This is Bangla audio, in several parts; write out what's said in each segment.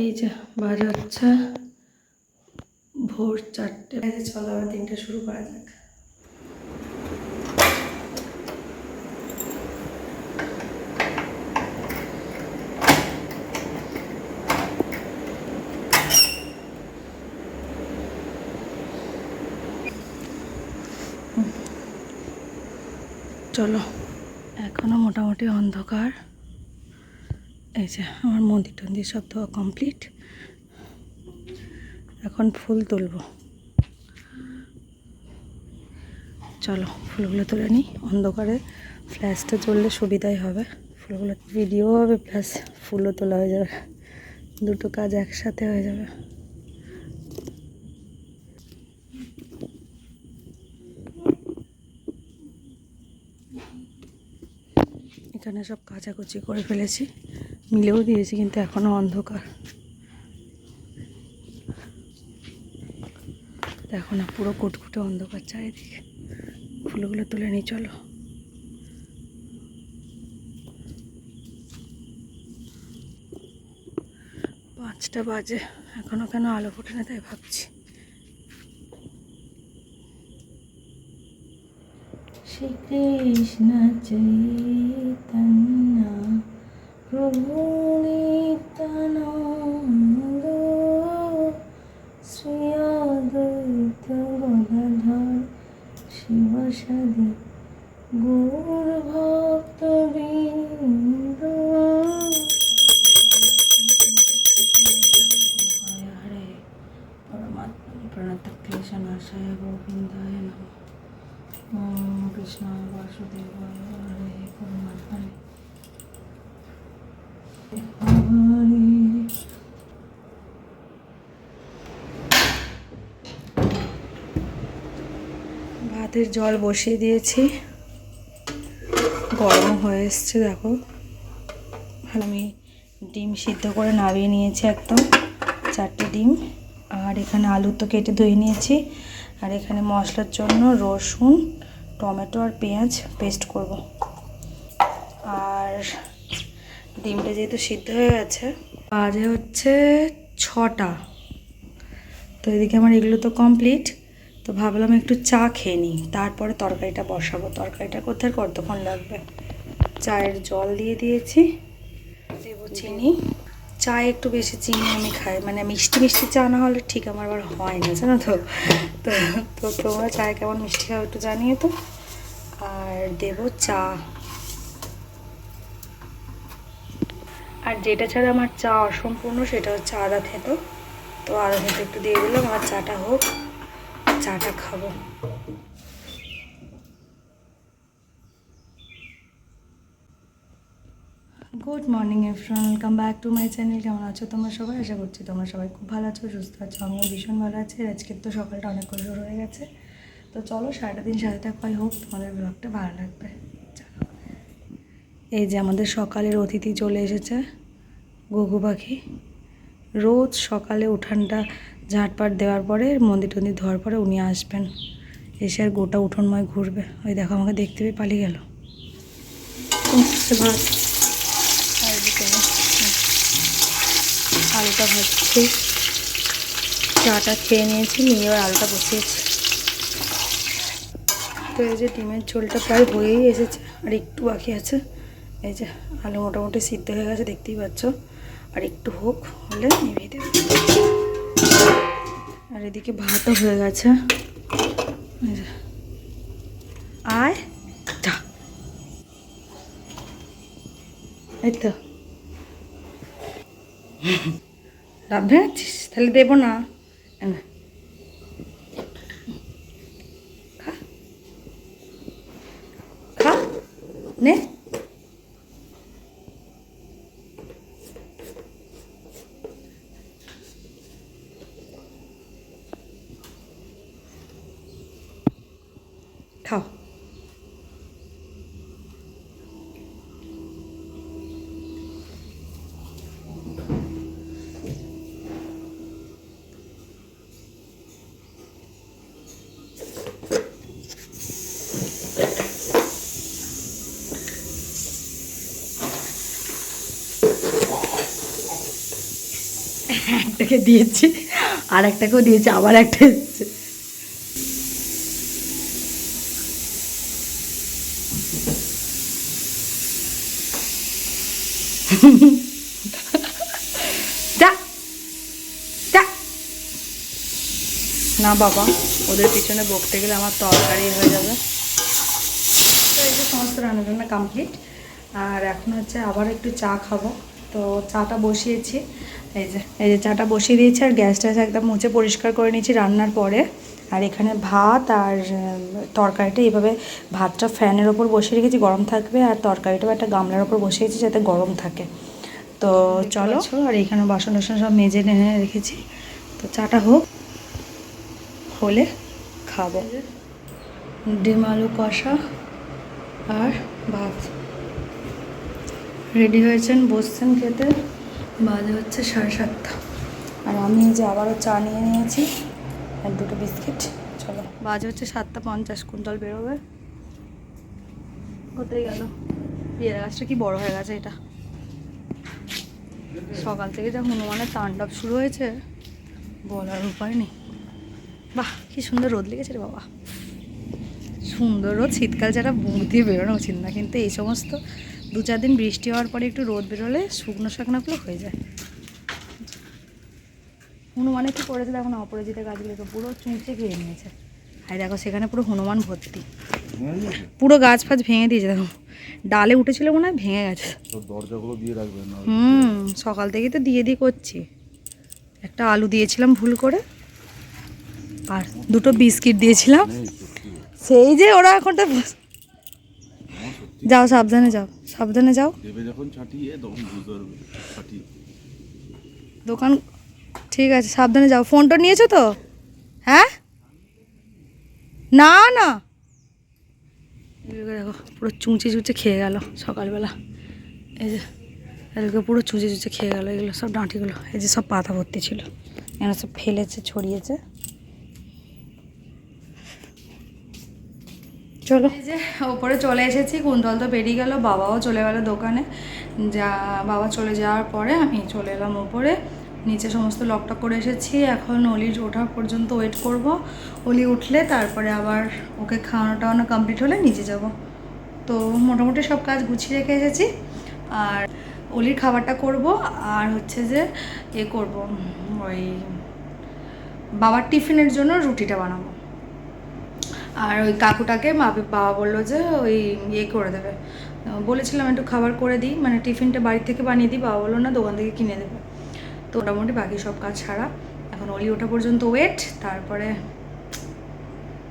এই যে বাজে হচ্ছে ভোর চারটে। চলো আবার দিনটা শুরু করা যাক। চলো। এখনও মোটামুটি অন্ধকার। এই যে আমার মন্দির টন্দির সব ধোয়া কমপ্লিট এখন ফুল তুলবো। চলো, ফুলগুলো তুলে নিই। অন্ধকারে ফ্ল্যাশটা চললে সুবিধাই হবে। ফুলগুলো ভিডিও হবে প্লাস ফুলও তোলা হয়ে যাবে। দুটো কাজ একসাথে হয়ে যাবে। এখানে সব কাচাকুচি করে ফেলেছি। মিলেও দিয়েছি, কিন্তু এখনও অন্ধকার। দেখো না, পুরো কুটকুটে অন্ধকার চারিদিকে। ফুলগুলো তুলে নিই চলো। পাঁচটা বাজে, এখনও কেন আলো ফোটে না তাই ভাবছি। শ্রীকৃষ্ণ চৈতন্য প্রভু নিত্যানন্দ শ্রী অদ্বৈত গদাধর শিবসাদি গৌর ভক্ত বৃন্দ ক্লেশনাশয় গোবিন্দায় নমঃ কৃষ্ণ বাসুদেবায় হরে পরমাত্মনে ভাতের জল বসিয়ে দিয়েছি। গরম হয়ে এসছে, দেখো। আমি ডিম সিদ্ধ করে নামিয়ে নিয়েছি একদম, চারটে ডিম। আর এখানে আলু তো কেটে ধুয়ে নিয়েছি। আর এখানে মশলার জন্য রসুন, টমেটো আর পেঁয়াজ পেস্ট করব। আর ডিমটা যেহেতু সিদ্ধ হয়ে গেছে, বাজে হচ্ছে ছটা। তো এদিকে আমার এগুলো তো কমপ্লিট। তো ভাবলাম একটু চা খেয়ে নিই। তারপরে তরকারিটা বসাবো। তরকারিটা কোথায় কতক্ষণ লাগবে। চায়ের জল দিয়ে দিয়েছি। দেবো চিনি। চা একটু বেশি চিনি আমি খাই। মানে মিষ্টি মিষ্টি চা না হলে ঠিক আমার আবার হয় না, জানো তো? তো তোমরা চায় কেমন মিষ্টি খাও একটু জানিয়ে তো আর দেবো চা। আর যেটা ছাড়া আমার চা অসম্পূর্ণ সেটা হচ্ছে আদা থেতো। তো আদা থেতো একটু দিয়ে দিলাম। আমার চাটা হোক। চাটা খাব। Good morning এফরান welcome back to my channel কেমন আছো তোমরা সবাই? আশা করছি তোমরা সবাই খুব ভালো আছো, সুস্থ আছো। আমিও ভীষণ ভালো আছি। আজকের তো সকালটা অনেক শুরু হয়ে গেছে। তো চলো সারাটা দিন সাথে থাকাই হোক তোমাদের ব্লগটা ভালো লাগবে। চলো। এই যে আমাদের সকালের অতিথি চলে এসেছে, ঘুঘু পাখি। রোজ সকালে উঠানটা ঝাঁটপাট দেওয়ার পরে মন্দির টন্দির ধোয়ার পরে উনি আসবেন। এসে আর গোটা উঠোনময় ঘুরবে। ওই দেখো, আমাকে দেখতে পেয়ে পালিয়ে গেল। আলুটা ভাজছি চাটা খেয়ে নিয়েছি, নিয়ে এবার আলুটা বসিয়েছি। তো এই যে ডিমের ঝোলটা প্রায় হয়েই এসেছে, আর একটু বাকি আছে। এই যে আলু মোটামুটি সিদ্ধ হয়ে গেছে, দেখতেই পাচ্ছ। আর একটু হোক, হলে নিভিয়ে দেবে। আর এদিকে ভাতও হয়ে গেছে। যা। এই তো। লাভ আছিস? তাহলে দেবো নে। খা। খা। নে। একটাকে দিয়েছি আর একটাকেও দিয়েছি, আবার একটা এসছে না বাবা, ওদের পিছনে বকতে গেলে আমার তরকারি হয়ে যাবে। তো এই যে সমস্ত রান্নাবান্না কমপ্লিট আর এখন হচ্ছে আবার একটু চা খাব। তো চাটা বসিয়েছি। এই যে এই যে চাটা বসিয়ে দিয়েছি আর গ্যাস ট্যাস একদম মুছে পরিষ্কার করে নিয়েছি রান্নার পরে। আর এখানে ভাত আর তরকারিটা এইভাবে ভাতটা ফ্যানের ওপর বসিয়ে রেখেছি গরম থাকবে। আর তরকারিটাও একটা গামলার ওপর বসিয়েছি যাতে গরম থাকে। তো চলো। আর এখানে বাসন টাসন সব মেজে টেনে রেখেছি। তো চাটা হোক হলে খাব। ডিম আলু কষা আর ভাত। রেডি হয়েছেন বসছেন খেতে। বাজে হচ্ছে সাড়ে সাতটা। আর আমি যে আবারও চা নিয়ে নিয়েছি আর দুটো বিস্কিট। চলো। বাজে হচ্ছে সাতটা পঞ্চাশ কুইন্টাল বেরোবে। কোথায় গেল? পেয়ারা গাছটা কি বড় হয়ে গেছে এটা? সকাল থেকে যা হনুমানের তাণ্ডব শুরু হয়েছে বলার উপায় নেই। বাহ কি সুন্দর রোদ লেগেছে রে বাবা। সুন্দর রোদ শীতকাল যারা মুখ দিয়ে বেরোনো উচিত না কিন্তু এই সমস্ত দু চার দিন বৃষ্টি হওয়ার পরে একটু রোদ বেরোলে শুকনো শাকনাগুলো হয়ে যায়। হনুমানে কি করেছে দেখো না অপরাজিতা গাছগুলোকে পুরো চুঁচে খেয়ে নিয়েছে। আর দেখো সেখানে পুরো হনুমান ভর্তি। পুরো গাছ ফাছ ভেঙে দিয়েছে দেখো। ডালে উঠেছিল মনে হয় ভেঙে গেছে। দরজাগুলো দিয়ে রাখবেন না? হুম সকাল থেকেই তো দিয়ে দিয়ে করছি। একটা আলু দিয়েছিলাম ভুল করে আর দুটো বিস্কিট দিয়েছিলাম। সেই যে ওরা এখন তো যাও সাবধানে যাও সাবধানে যাও। দেবে যখন ছাটিয়ে তখন বুঝতে পারবে ছাটিয়ে দোকান ঠিক আছে সাবধানে যাও। ফোনটা নিয়েছো তো? হ্যাঁ? না না। এগুলো দেখো পুরো চুঁচে চুঁচে খেয়ে গেল সকালবেলা। এই যে এগুলো পুরো চুঁচে চুঁচে খেয়ে গেল এগুলো সব ডাঁটিগুলো এই যে সব পাতা ভর্তি ছিল। এখানে সব ফেলেছে ছড়িয়েছে। চলো। যে ওপরে চলে এসেছি, কুন্তল তো বেরিয়ে গেল, বাবাও চলে গেল দোকানে। যা, বাবা চলে যাওয়ার পরে আমি চলে এলাম ওপরে। নিচে সমস্ত লকটা করে এসেছি, এখন অলির ওঠা পর্যন্ত ওয়েট করব। অলি উঠলে তারপরে আবার ওকে খাওয়ানো টাওয়ানো কমপ্লিট হলে নিচে যাব। তো মোটামুটি সব কাজ গুছিয়ে রেখে এসেছি। আর অলির খাবারটা করব, আর হচ্ছে যে এ করব, ওই বাবার টিফিনের জন্য রুটিটা বানাবো। আর ওই কাকুটাকে বাবা বলল যে ওই ইয়ে করে দেবে। বলেছিলাম একটু খাবার করে দিই মানে টিফিনটা বাড়ি থেকে বানিয়ে দিই, বাবা বলল, না, দোকান থেকে কিনে দেবে। তো মোটামুটি বাকি সব কাজ ছাড়া এখন অলি ওঠা পর্যন্ত ওয়েট তারপরে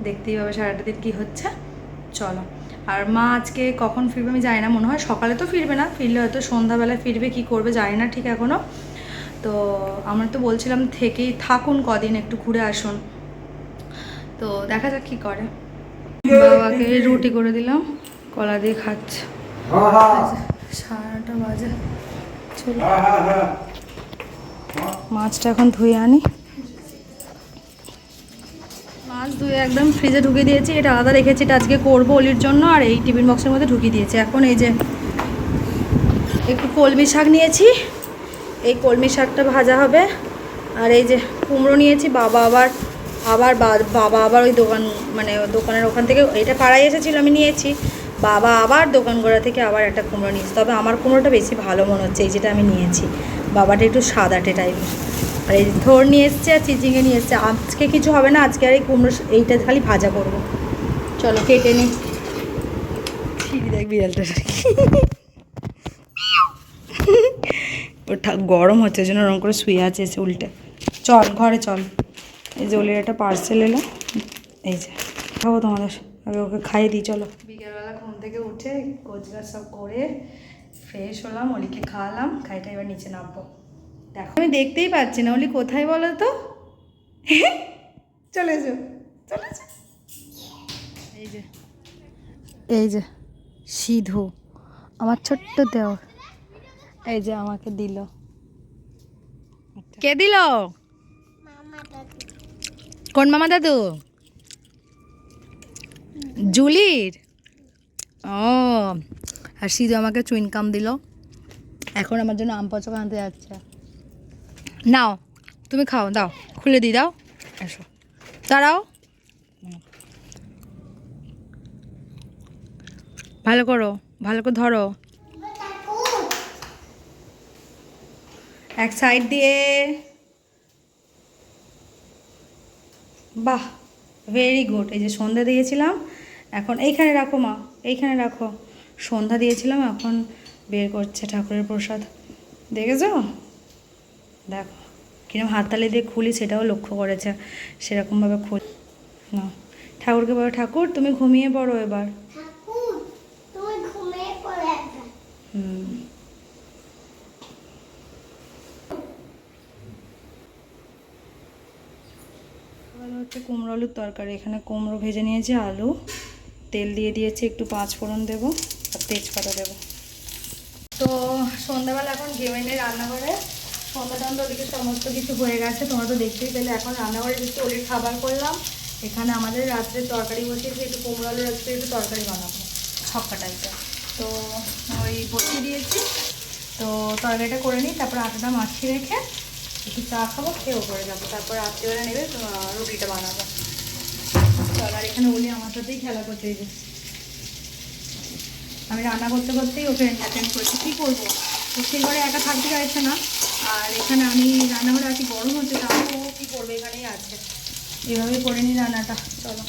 দেখতেই পাবে সারাটা দিন কী হচ্ছে। চলো। আর মা আজকে কখন ফিরবে আমি জানি না, মনে হয় সকালে তো ফিরবে না, ফিরলে হয়তো সন্ধ্যাবেলায় ফিরবে, কি করবে জানি না ঠিক এখনও তো আমরা তো বলছিলাম থেকেই থাকুন কদিন, একটু ঘুরে আসুন। তো দেখা যাক কি করে। বাবাকে রুটি করে দিলাম, কলা দিয়ে খাচ্ছে। সাড়ে নটা বাজে। মাছটা এখন ধুয়ে আনি। মাছ ধুয়ে একদম ফ্রিজে ঢুকে দিয়েছি। এটা আলাদা রেখেছি, এটা আজকে করব অলির জন্য, আর এই টিফিন বক্সের মধ্যে ঢুকিয়ে দিয়েছি। এখন এই যে একটু কলমি শাক নিয়েছি। এই কলমি শাকটা ভাজা হবে। আর এই যে কুমড়ো নিয়েছি, বাবা আবার আবার বাবা আবার ওই দোকান মানে দোকানের ওখান থেকে এটা পাড়ায় এসেছিল, আমি নিয়েছি। বাবা আবার দোকান গোড়া থেকে আবার একটা কুমড়ো নিয়েছি। তবে আমার কুমড়োটা বেশি ভালো মনে হচ্ছে, এই যেটা আমি নিয়েছি। বাবাটা একটু সাদাটে টাইপের আর এই ধর নিয়ে এসছে আর চিচিঙে নিয়ে এসছে। আজকে কিছু হবে না, আজকে আর এই কুমড়ো এইটা খালি ভাজা করব। চলো কেটে ছিঁড়ি দেখ বিড়ালটা। ওটা গরম হচ্ছে জন্য ওরকম করে শুয়ে আছে এসে উল্টে। চল, ঘরে চল। এই যে ওলির একটা পার্সেল এলো। এই যে খাব তোমাদের আগে ওকে খাইয়ে দিই চলো। বিকেলবেলা ঘুম থেকে উঠে কোচগাছ সব করে ফ্রেশ হলাম অলিকে খাওয়ালাম খাইটা এবার নিচে নামবো। দেখো আমি দেখতেই পাচ্ছি না অলি কোথায় বলো তো? চলে এসো চলে এসো। এই যে। এই যে সিধু আমার ছোট্ট দেওর। এই যে আমাকে দিল। কে দিল? কোন মামা দাদু? জুলির? ও, আর সিধু আমাকে চুইনকাম দিল। এখন আমার জন্য আম পচকা আনতে যাচ্ছে। নাও, তুমি খাও, দাও, খুলে দিই দাও, এসো। দাঁড়াও। ভালো করো, ভালো করে ধরো। এক সাইড দিয়ে বাহ ভেরি গুড এই যে সন্ধ্যা দিয়েছিলাম এখন এইখানে রাখো মা এইখানে রাখো। সন্ধ্যা দিয়েছিলাম এখন বের করছে ঠাকুরের প্রসাদ। দেখেছ? দেখো কিরম হাততালি দিয়ে খুলি সেটাও লক্ষ্য করেছে। সেরকমভাবে খুল। না ঠাকুরকে বলো ঠাকুর তুমি ঘুমিয়ে পড়ো এবার। হুম ভালো হচ্ছে কুমড়ো আলুর তরকারি। এখানে কুমড়ো ভেজে নিয়েছি, আলু। তেল দিয়ে দিয়েছি, একটু পাঁচ ফোড়ন দেবো আর তেজপাতা দেবো। তো সন্ধ্যাবেলা এখন গেমেনে রান্নাঘরে সন্ধ্যা টন্ধা ওদিকে সমস্ত কিছু হয়ে গেছে, তোমরা তো দেখতেই পেলে এখন রান্নাঘরে একটু ওলির খাবার করলাম, এখানে আমাদের রাত্রে তরকারি বসিয়েছি একটু কুমড়ো আলু রাত্রে একটু তরকারি বানাবো, ছক্কা টাইপের তো ওই বসিয়ে দিয়েছি। তো তরকারিটা করে নিই, তারপর আটাটা মাখিয়ে রেখে চা খাব খেয়েও করে যাব। তারপর রাত্রিবেলা নেবে রুটিটা বানাবো। চল, আর এখানে উনি আমার সাথেই খেলা করতে যে আমি রান্না করতে করতেই ওকে অ্যাটেন্ড করছি। কী করব? দক্ষিণ ঘরে একা থাকতে চাইছে না। আর এখানে আমি রান্নাঘরে আছি, গরম হচ্ছে, তাও ও কী করবে? এখানেই আছে। এভাবেই করে নিই রান্নাটা। চলো।